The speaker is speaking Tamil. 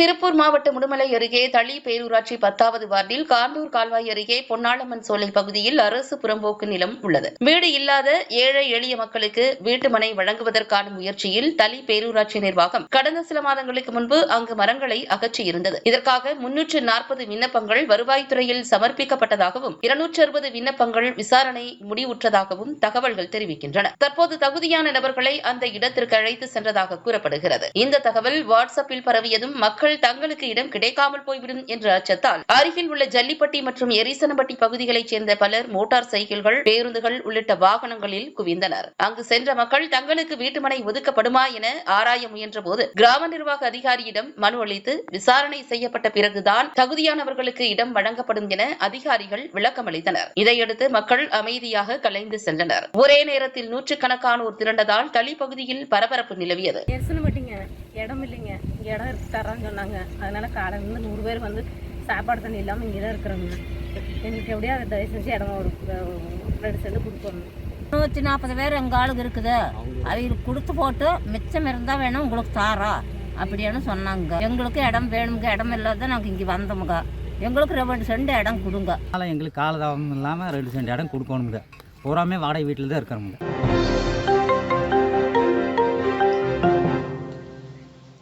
திருப்பூர் மாவட்டம் உடுமலை அருகே தளி பேரூராட்சி பத்தாவது வார்டில் காந்தூர் கால்வாய் அருகே பொன்னாளம்மன் சோலை பகுதியில் அரசு புறம்போக்கு நிலம் உள்ளது. வீடு இல்லாத ஏழை எளிய மக்களுக்கு வீட்டு மனை வழங்குவதற்கான முயற்சியில் தளி பேரூராட்சி நிர்வாகம் கடந்த சில மாதங்களுக்கு முன்பு அங்கு மரங்களை அகற்றியிருந்தது. இதற்காக முன்னூற்று நாற்பது விண்ணப்பங்கள் வருவாய்த்துறையில் சமர்ப்பிக்கப்பட்டதாகவும் இருநூற்று அறுபது விண்ணப்பங்கள் விசாரணை முடிவுற்றதாகவும் தகவல்கள் தெரிவிக்கின்றன. தற்போது தகுதியான நபர்களை அந்த இடத்திற்கு அழைத்து சென்றதாக கூறப்படுகிறது. இந்த தகவல் வாட்ஸ்அப்பில் பரவியதும் மக்கள் தங்களுக்கு இடம் கிடைக்காமல் போய்விடும் என்ற அச்சத்தால் அருகில் உள்ள ஜல்லிப்பட்டி மற்றும் எரிசனப்பட்டி பகுதிகளைச் சேர்ந்த பலர் மோட்டார் சைக்கிள்கள் பேருந்துகள் உள்ளிட்ட வாகனங்களில் குவிந்தனர். அங்கு சென்ற மக்கள் தங்களுக்கு வீட்டுமனை ஒதுக்கப்படுமா என ஆராய முயன்றபோது கிராம நிர்வாக அதிகாரியிடம் மனு அளித்து விசாரணை செய்யப்பட்ட பிறகுதான் தகுதியானவர்களுக்கு இடம் வழங்கப்படும் என அதிகாரிகள் விளக்கமளித்தனர். இதையடுத்து மக்கள் அமைதியாக கலைந்து சென்றனர். ஒரே நேரத்தில் நூற்றுக்கணக்கானோர் திரண்டதால் தளி பகுதியில் பரபரப்பு நிலவியது. எரிசனம் இடம் இல்லைங்க. இங்கே இடம் இருக்கு தரேன்னு சொன்னாங்க. அதனால காலையிலேருந்து நூறு பேர் வந்து சாப்பாடு தண்ணி இல்லாமல் இங்கே தான் இருக்கிறோங்க எங்களுக்கு எப்படியா அதை தயவு செஞ்சு இடம் ஒரு ரெண்டு செண்டு கொடுக்கணும். நூற்றி நாற்பது பேர் எங்கள் ஆளுங்க இருக்குது. அவங்களுக்கு கொடுத்து போட்டு மிச்சம் இருந்தால் வேணும் உங்களுக்கு தாரோம் அப்படின்னு சொன்னாங்க. எங்களுக்கு இடம் வேணுங்க. இடம் இல்லாத நாங்கள் இங்கே வந்தோமுங்க. எங்களுக்கு ரெண்டு செண்டு இடம் கொடுங்க. அதனால் எங்களுக்கு காலதாபம் இல்லாமல் ரெண்டு சென்ட் இடம் கொடுக்கணுங்க. பூராமே வாடகை வீட்டில் தான் இருக்கிறோமுங்க.